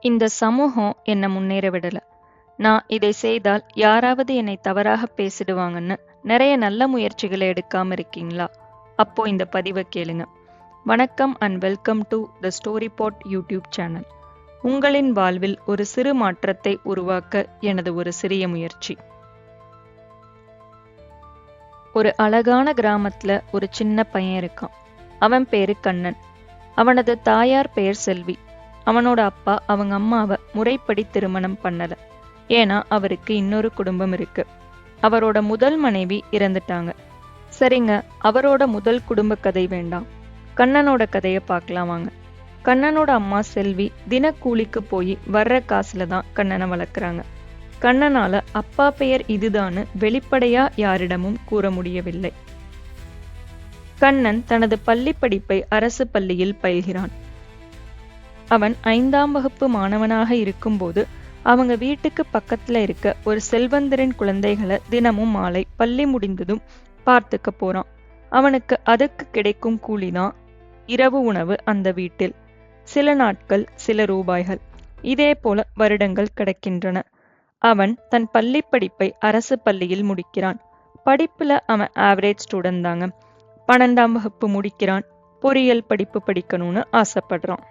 இந்த சமூகம் என்னை முன்னேற விடல. நான் இதை செய்தால் யாராவது என்னை தவறாக பேசிடுவாங்கன்னு நிறைய நல்ல முயற்சிகளை எடுக்காம இருக்கீங்களா? அப்போ இந்த பதிவை கேளுங்க. வணக்கம் and welcome to the story pod YouTube channel உங்களின் வாழ்வில் ஒரு சிறு மாற்றத்தை உருவாக்க எனது ஒரு சிறிய முயற்சி. ஒரு அழகான கிராமத்துல ஒரு சின்ன பையன் இருக்கான். அவன் பேரு கண்ணன். அவனது தாயார் பெயர் செல்வி. அவனோட அப்பா அவங்க அம்மாவை முறைப்படி திருமணம் பண்ணல. ஏன்னா அவருக்கு இன்னொரு குடும்பம் இருக்கு. அவரோட முதல் மனைவி இறந்துட்டாங்க. சரிங்க அவரோட முதல் குடும்ப கதை வேண்டாம். கண்ணனோட கதையை பார்க்கலாம் வாங்க. கண்ணனோட அம்மா செல்வி தினக்கூலிக்கு போய் வர்ற காசுல தான் கண்ணனை வளர்க்குறாங்க. கண்ணனால அப்பா பெயர் இதுதான்னு வெளிப்படையா யாரிடமும் கூற முடியவில்லை. கண்ணன் தனது பள்ளி படிப்பை அரசு பள்ளியில் பயில்கிறான். அவன் ஐந்தாம் வகுப்பு மாணவனாக இருக்கும்போது அவங்க வீட்டுக்கு பக்கத்துல இருக்க ஒரு செல்வந்தரின் குழந்தைகளை தினமும் மாலை பள்ளி முடிந்ததும் பார்த்துக்க போறான். அவனுக்கு அதுக்கு கிடைக்கும் கூலிதான் இரவு உணவு அந்த வீட்டில். சில நாட்கள் சில ரூபாய்கள். இதே போல வருடங்கள் கிடக்கின்றன. அவன் தன் பள்ளி படிப்பை அரசு பள்ளியில் முடிக்கிறான். படிப்புல அவன் ஆவரேஜ் ஸ்டூடெண்ட் தாங்க. பன்னெண்டாம் வகுப்பு முடிக்கிறான். பொறியியல் படிப்பு படிக்கணும்னு ஆசைப்படுறான்.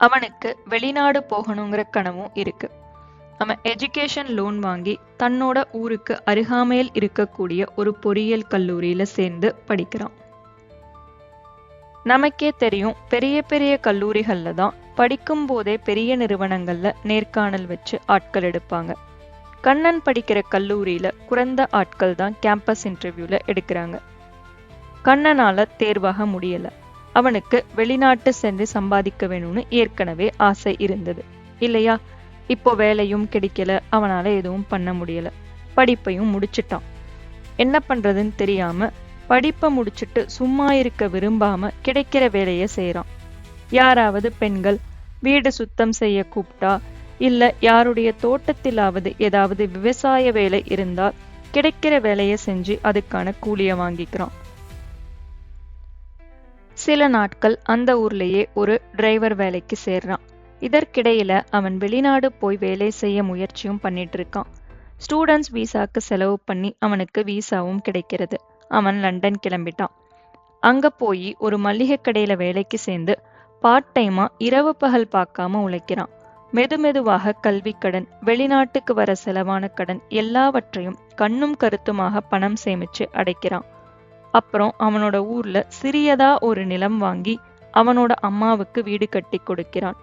அவனுக்கு வெளிநாடு போகணுங்கிற கனவும் இருக்கு. அவன் எஜுகேஷன் லோன் வாங்கி தன்னோட ஊருக்கு அருகாமையில் இருக்கக்கூடிய ஒரு பொறியியல் கல்லூரியில சேர்ந்து படிக்கிறான். நமக்கே தெரியும் பெரிய பெரிய கல்லூரிகள்ல தான் படிக்கும் போதே பெரிய நிறுவனங்கள்ல நேர்காணல் வச்சு ஆட்கள் எடுப்பாங்க. கண்ணன் படிக்கிற கல்லூரியில குறைந்த ஆட்கள் தான் கேம்பஸ் இன்டர்வியூல எடுக்கிறாங்க. கண்ணனால தேர்வாக முடியலை. அவனுக்கு வெளிநாட்டு சென்று சம்பாதிக்க வேணும்னு ஏற்கனவே ஆசை இருந்தது. இல்லையா? இப்போ வேலையும் கிடைக்கல. அவனால எதுவும் பண்ண முடியல. படிப்பையும் முடிச்சிட்டான். என்ன பண்றதுன்னு தெரியாம படிப்பை முடிச்சிட்டு சும்மா இருக்க விரும்பாம கிடைக்கிற வேலையை செய்யறான் யாராவது பெண்கள் வீடு சுத்தம் செய்ய கூப்பிட்டா இல்ல யாருடைய தோட்டத்திலாவது ஏதாவது விவசாய வேலை இருந்தால் கிடைக்கிற வேலையை செஞ்சு அதுக்கான கூலியை வாங்கிக்கிறான். சில நாட்கள் அந்த ஊர்லயே ஒரு டிரைவர் வேலைக்கு சேர்றான். இதற்கிடையில அவன் வெளிநாடு போய் வேலை செய்ய முயற்சியும் பண்ணிட்டு இருக்கான். ஸ்டூடெண்ட்ஸ் வீசாக்கு செலவு பண்ணி அவனுக்கு விசாவும் கிடைக்கிறது. அவன் லண்டன் கிளம்பிட்டான். அங்க போய் ஒரு மளிகை கடையில வேலைக்கு சேர்ந்து பார்ட் டைமா இரவு பகல் பார்க்காம உழைக்கிறான். மெதுமெதுவாக கல்வி கடன் வெளிநாட்டுக்கு வர செலவான கடன் எல்லாவற்றையும் கண்ணும் கருத்துமாக பணம் சேமிச்சு அடைக்கிறான். அப்புறம் அவனோட ஊர்ல சிறியதா ஒரு நிலம் வாங்கி அவனோட அம்மாவுக்கு வீடு கட்டி கொடுக்கிறான்.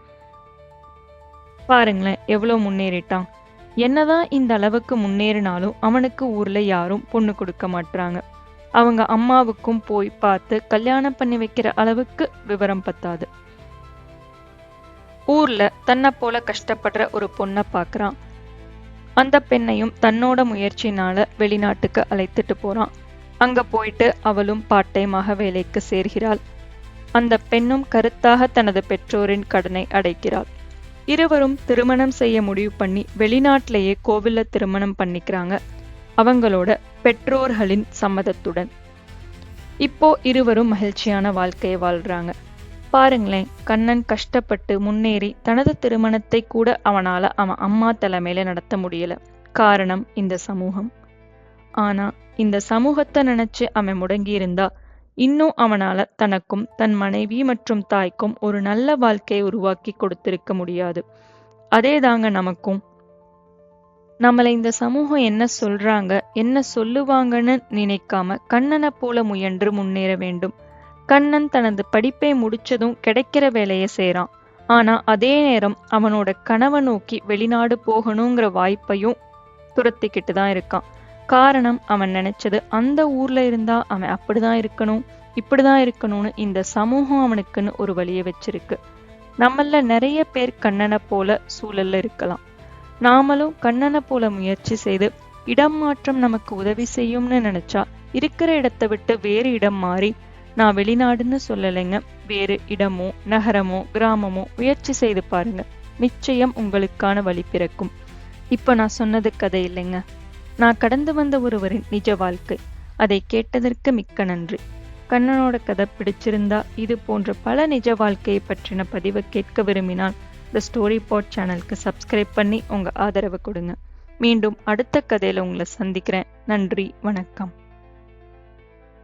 பாருங்களேன் எவ்வளவு முன்னேறிட்டான். என்னதான் இந்த அளவுக்கு முன்னேறினாலும் அவனுக்கு ஊர்ல யாரும் பொண்ணு கொடுக்க மாட்டாங்க அவங்க அம்மாவுக்கும் போய் பார்த்து கல்யாணம் பண்ணி வைக்கிற அளவுக்கு விவரம் பத்தாது. ஊர்ல தன்னை போல கஷ்டப்படுற ஒரு பொண்ணை பார்க்கறான். அந்த பெண்ணையும் தன்னோட முயற்சினால வெளிநாட்டுக்கு அழைத்துட்டு போறான். அங்க போயிட்டு அவளும் பாட்டைமாக வேலைக்கு சேர்கிறாள். அந்த பெண்ணும் கருத்தாக தனது பெற்றோரின் கடனை அடைக்கிறாள். இருவரும் திருமணம் செய்ய முடிவு பண்ணி வெளிநாட்டிலேயே கோவில்ல திருமணம் பண்ணிக்கிறாங்க. அவங்களோட பெற்றோர்களின் சம்மதத்துடன். இப்போ இருவரும் மகிழ்ச்சியான வாழ்க்கையை வாழ்றாங்க. பாருங்களேன் கண்ணன் கஷ்டப்பட்டு முன்னேறி தனது திருமணத்தை கூட அவனால அவன் அம்மா தலைமையில நடத்த முடியல. காரணம் இந்த சமூகம். ஆனா இந்த சமூகத்தை நினைச்சு அவன் முடங்கி இருந்தா இன்னும் அவனால தனக்கும் தன் மனைவி மற்றும் தாய்க்கும் ஒரு நல்ல வாழ்க்கையை உருவாக்கி கொடுத்திருக்க முடியாது. அதே தாங்க நமக்கும். நம்மளை இந்த சமூகம் என்ன சொல்றாங்க என்ன சொல்லுவாங்கன்னு நினைக்காம கண்ணனை போல முயன்று முன்னேற வேண்டும். கண்ணன் தனது படிப்பை முடிச்சதும் கிடைக்கிற வேலையை செய்யறான் ஆனா அதே நேரம் அவனோட கனவை நோக்கி வெளிநாடு போகணுங்கிற வாய்ப்பையும் துரத்திக்கிட்டு தான் இருக்கான். காரணம் அவன் நினைச்சது அந்த ஊர்ல இருந்தா அவன் அப்படிதான் இருக்கணும் இப்படிதான் இருக்கணும்னு இந்த சமூகம் அவனுக்குன்னு ஒரு வழியை வச்சிருக்கு. நம்மள நிறைய பேர் கண்ணனை போல சூழல்ல இருக்கலாம். நாமளும் கண்ணனை போல முயற்சி செய்து இடம் மாற்றம் நமக்கு உதவி செய்யும்னு நினைச்சா இருக்கிற இடத்தை விட்டு வேறு இடம் மாறி நான் வெளிநாடுன்னு சொல்லலைங்க வேறு இடமோ நகரமோ கிராமமோ முயற்சி செய்து பாருங்க. நிச்சயம் உங்களுக்கான வழி பிறக்கும். இப்போ நான் சொன்னது கதை இல்லைங்க. நான் கடந்து வந்த ஒருவரின் நிஜ வாழ்க்கை. அதை கேட்டதற்கு மிக்க நன்றி. கண்ணனோட கதை பிடிச்சிருந்தா இது போன்ற பல நிஜ வாழ்க்கையை பற்றின பதிவை கேட்க விரும்பினால் த ஸ்டோரி பாட் சேனலுக்கு சப்ஸ்கிரைப் பண்ணி உங்கள் ஆதரவு கொடுங்க. மீண்டும் அடுத்த கதையில் உங்களை சந்திக்கிறேன். நன்றி வணக்கம்.